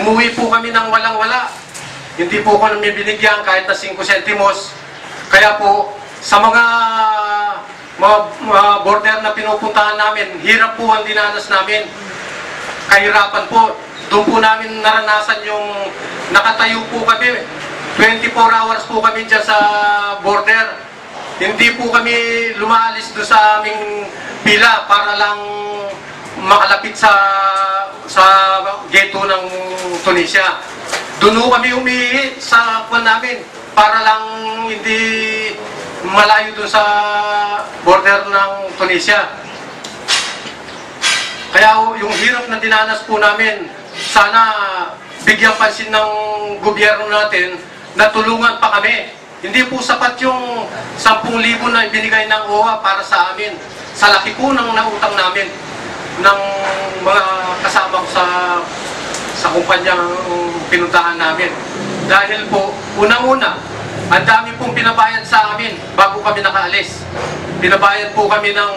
Umuwi po kami ng walang-wala. Hindi po kami binigyan kahit na 5 sentimos. Kaya po, sa mga mga, mga border na pinupuntahan namin, hirap po ang dinanas namin. Kahirapan po. Doon po namin naranasan yung nakatayo po kami. 24 hours po kami dyan sa border. Hindi po kami lumalis doon sa aming pila para lang makalapit sa sa ghetto ng Tunisia. Doon kami umihi sa kwan namin para lang hindi malayo doon sa border ng Tunisia. Kaya yung hirap na dinanas po namin, sana bigyan pansin ng gobyerno natin na tulungan pa kami. Hindi po sapat yung 10,000 na ibinigay ng OWA para sa amin. Sa laki po ng nautang namin ng mga kasama ko sa sa kumpanyang pinuntahan namin. Dahil po, unang-una, ang dami pong pinabayad sa amin bago kami nakaalis. Pinabayad po kami ng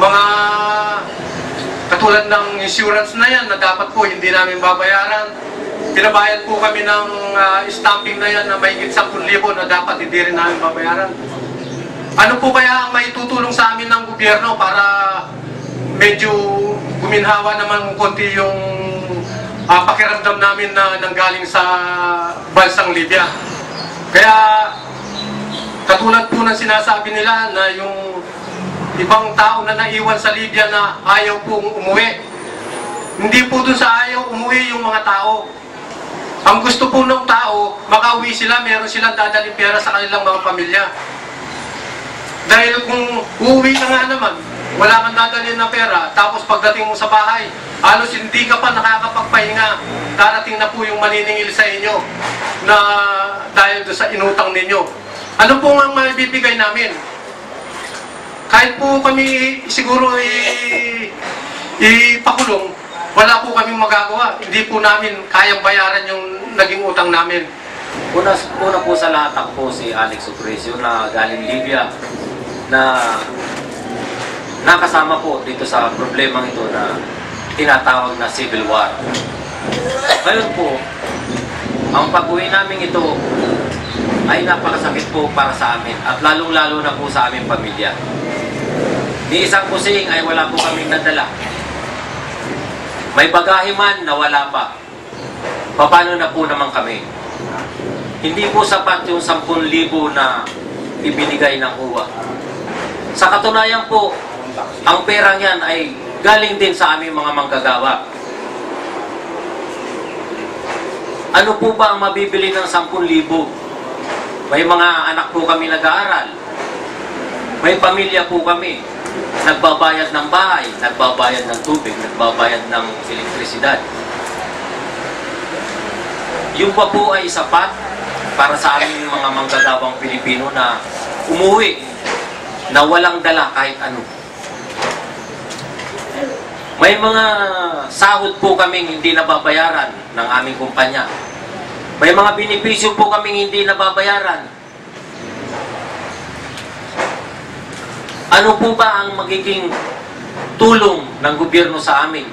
mga katulad ng insurance na yan na dapat po hindi namin babayaran. Pinabayad po kami ng ah, stamping na yan na mahigit 10,000 na dapat hindi rin namin babayaran. Ano po kaya ang maitutulong sa amin ng gobyerno para medyo guminhawa naman konti yung ah, pakiramdam namin na nanggaling sa bansang Libya. Kaya katulad po ng sinasabi nila na yung ibang tao na naiwan sa Libya na ayaw pong umuwi. Hindi po dun sa ayaw umuwi yung mga tao. Ang gusto po ng tao, makauwi sila, meron silang dadaling pera sa kanilang mga pamilya. Dahil kung uuwi ka nga naman, wala kang dadalhin na pera, tapos pagdating mo sa bahay, halos hindi ka pa nakakapagpahinga. Darating na po yung maniningil sa inyo na dahil sa inutang ninyo. Ano po ang mabibigay namin? Kahit po kami siguro ipakulong, wala po kami magagawa. Hindi po namin kayang bayaran yung naging utang namin. Una, una po sa lahat ako po si Alex Opresio na galing Libya na nakasama po dito sa problemang ito na tinatawag na civil war. Ngayon po, ang pag-uwi namin ito ay napakasakit po para sa amin at lalong-lalo na po sa aming pamilya. Ni isang kusing ay wala po kaming nadala. May bagahe man na wala pa. Paano na po naman kami? Hindi po sapat yung 10,000 na ibinigay ng uwa. Sa katunayan po, ang perang yan ay galing din sa aming mga manggagawa. Ano po ba ang mabibili ng 10,000? May mga anak po kami nag-aaral. May pamilya po kami. Nagbabayad ng bahay, nagbabayad ng tubig, nagbabayad ng elektrisidad. Yung pa po ay sapat para sa aming mga manggagawang Pilipino na umuwi na walang dala kahit ano. May mga sahod po kaming hindi nababayaran ng aming kumpanya. May mga benepisyo po kaming hindi nababayaran. Ano po ba ang magiging tulong ng gobyerno sa amin?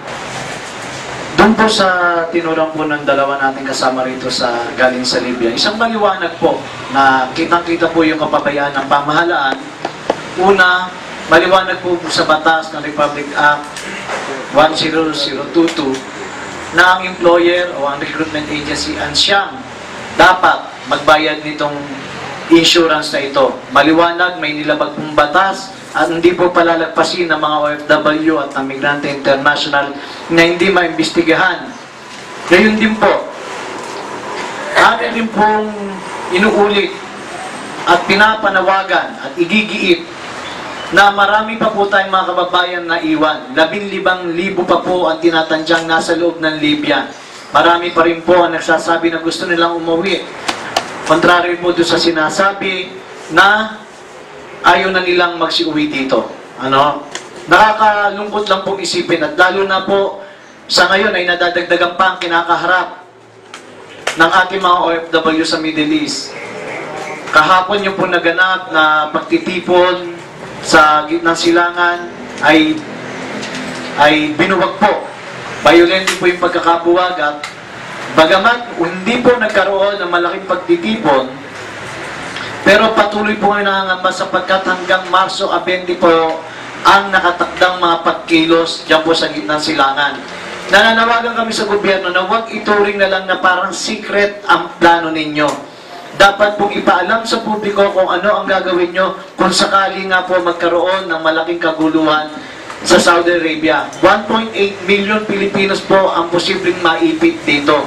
Doon po sa tinurang po ng dalawa nating kasama rito sa galing sa Libya, isang maliwanag po na kitang-kita po yung kapabayaan ng pamahalaan. Una, maliwanag po sa batas ng Republic Act 10022 na ang employer o ang recruitment agency ang siyang dapat magbayad nitong insurance na ito. Maliwanag, may nilabag pong batas at hindi po palalagpasin ng mga OFW at ng Migrante International na hindi maimbestigahan. Gayon din po, amin din pong inuulit at pinapanawagan at igigiit na marami pa po tayong mga kababayan na iwan. Labing libang libo pa po ang tinatandyang nasa loob ng Libya. Marami pa rin po ang nagsasabi na gusto nilang umuwi. Contrary po doon sa sinasabi na ayaw na nilang magsiuwi dito. Ano? Nakakalungkot lang pong isipin at lalo na po sa ngayon ay nadadagdagan pa ang kinakaharap ng ating mga OFW sa Middle East. Kahapon yung po naganap na pagtitipon sa gitnang silangan ay ay binuwag po. Violent po yung pagkakabuwag at Bagamat hindi po nagkaroon ng malaking pagtitipon, pero patuloy po ngayon nangangamba sapagkat hanggang Marso 20 po ang nakatakdang mga pagkilos dyan po sa gitnang silangan. Nananawagan kami sa gobyerno na huwag ituring na lang na parang secret ang plano ninyo. Dapat pong ipaalam sa publiko kung ano ang gagawin nyo kung sakali nga po magkaroon ng malaking kaguluhan sa Saudi Arabia. 1.8 million Pilipinos po ang posibleng maipit dito.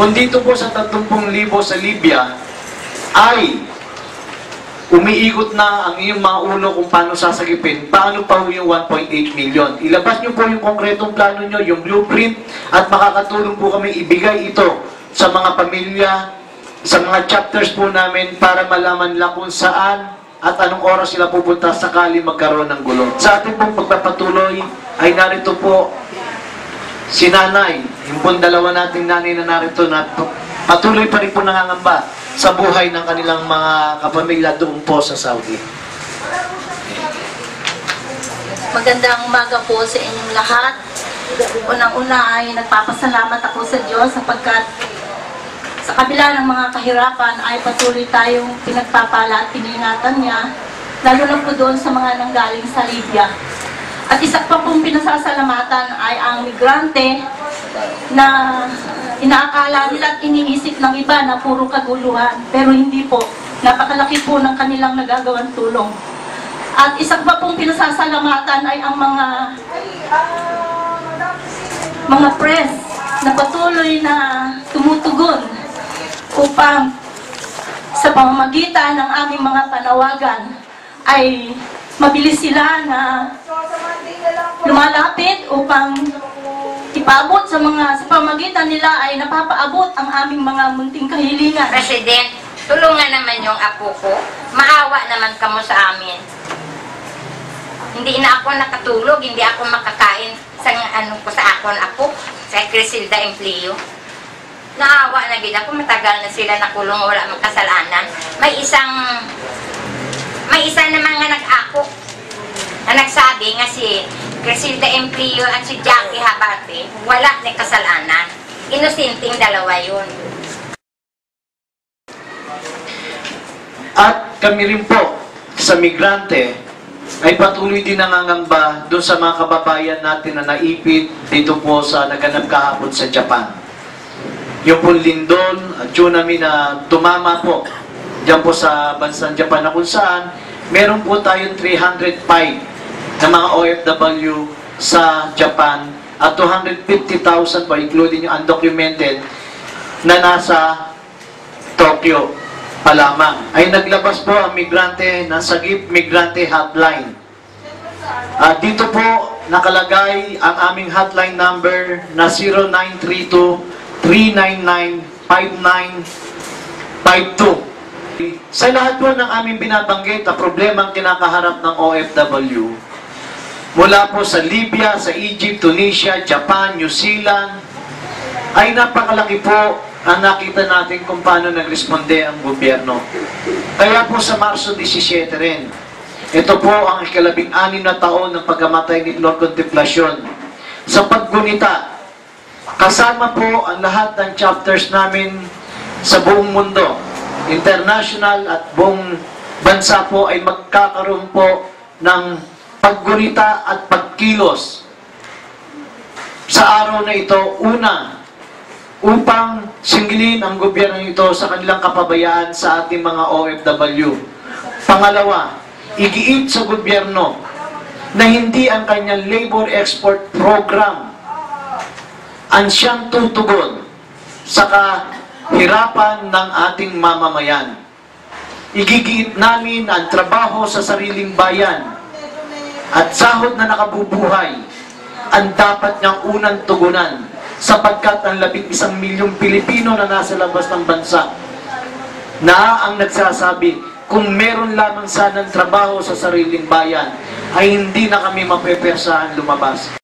Kung dito po sa 30,000 sa Libya ay umiikot na ang iyong mga ulo kung paano sasagipin, paano pa ho yung 1.8 million. Ilabas nyo po yung konkretong plano nyo, yung blueprint, at makakatulong po kami ibigay ito sa mga pamilya, sa mga chapters po namin para malaman lang kung saan at anong oras sila pupunta sakali magkaroon ng gulo. Sa ating pong pagpapatuloy ay narito po si nanay, yung pong dalawa nating nanay na narito na patuloy pa rin po nangangamba sa buhay ng kanilang mga kapamilya doon po sa Saudi. Magandang umaga po sa inyong lahat. Unang-una ay nagpapasalamat ako sa Diyos sapagkat sa kabila ng mga kahirapan ay patuloy tayong pinagpapala at piningatan niya, lalo na po doon sa mga nanggaling sa Libya. At isa pa pong pinasasalamatan ay ang migrante na inaakala nila at iniisip ng iba na puro kaguluhan. Pero hindi po. Napakalaki po ng kanilang nagagawang tulong. At isa pa pong pinasasalamatan ay ang mga mga press na patuloy na tumutugon upang sa pamamagitan ng aming mga panawagan ay mabilis sila na lumalapit upang ipabot sa mga sa pamamagitan nila ay napapaabot ang aming mga munting kahilingan. President, tulungan naman yung apo ko. Maawa naman kamo sa amin. Hindi na ako nakatulog, hindi ako makakain sa ano ko sa akon apo, sa Crisilda Empleo. Naawa na gid ako, matagal na sila nakulong, wala magkasalanan. May isang may isa naman nga nag-ako na nagsabi nga si Crisilda Empleo at si Jackie Habate, wala na kasalanan. Inusinting dalawa yun. At kami rin po sa migrante ay patuloy din nangangamba doon sa mga kababayan natin na naipit dito po sa naganap kahapon sa Japan. Yung po lindol at tsunami na tumama po dyan po sa bansang Japan na kung saan meron po tayong 305 na mga OFW sa Japan at 250,000 po including yung undocumented na nasa Tokyo pa lamang. Ay naglabas po ang migrante ng Sagip Migrante Hotline. At dito po nakalagay ang aming hotline number na 0932-399-5952. Sa lahat po ng aming binabanggit na problemang kinakaharap ng OFW, mula po sa Libya, sa Egypt, Tunisia, Japan, New Zealand, ay napakalaki po ang nakita natin kung paano nagresponde ang gobyerno. Kaya po sa Marso 17 rin, ito po ang ikalabing anim na taon ng pagkamatay ni Lord Contemplacion. Sa paggunita, kasama po ang lahat ng chapters namin sa buong mundo, international at buong bansa po ay magkakaroon po ng paggunita at pagkilos. Sa araw na ito, una, upang singilin ang gobyerno ito sa kanilang kapabayaan sa ating mga OFW. Pangalawa, igiit sa gobyerno na hindi ang kanyang labor export program ang siyang tutugon sa kahirapan ng ating mamamayan. Igigiit namin ang trabaho sa sariling bayan at sahod na nakabubuhay ang dapat niyang unang tugunan sapagkat ang labing isang milyong Pilipino na nasa labas ng bansa na ang nagsasabi kung meron lamang sanang trabaho sa sariling bayan ay hindi na kami mapepersahan lumabas.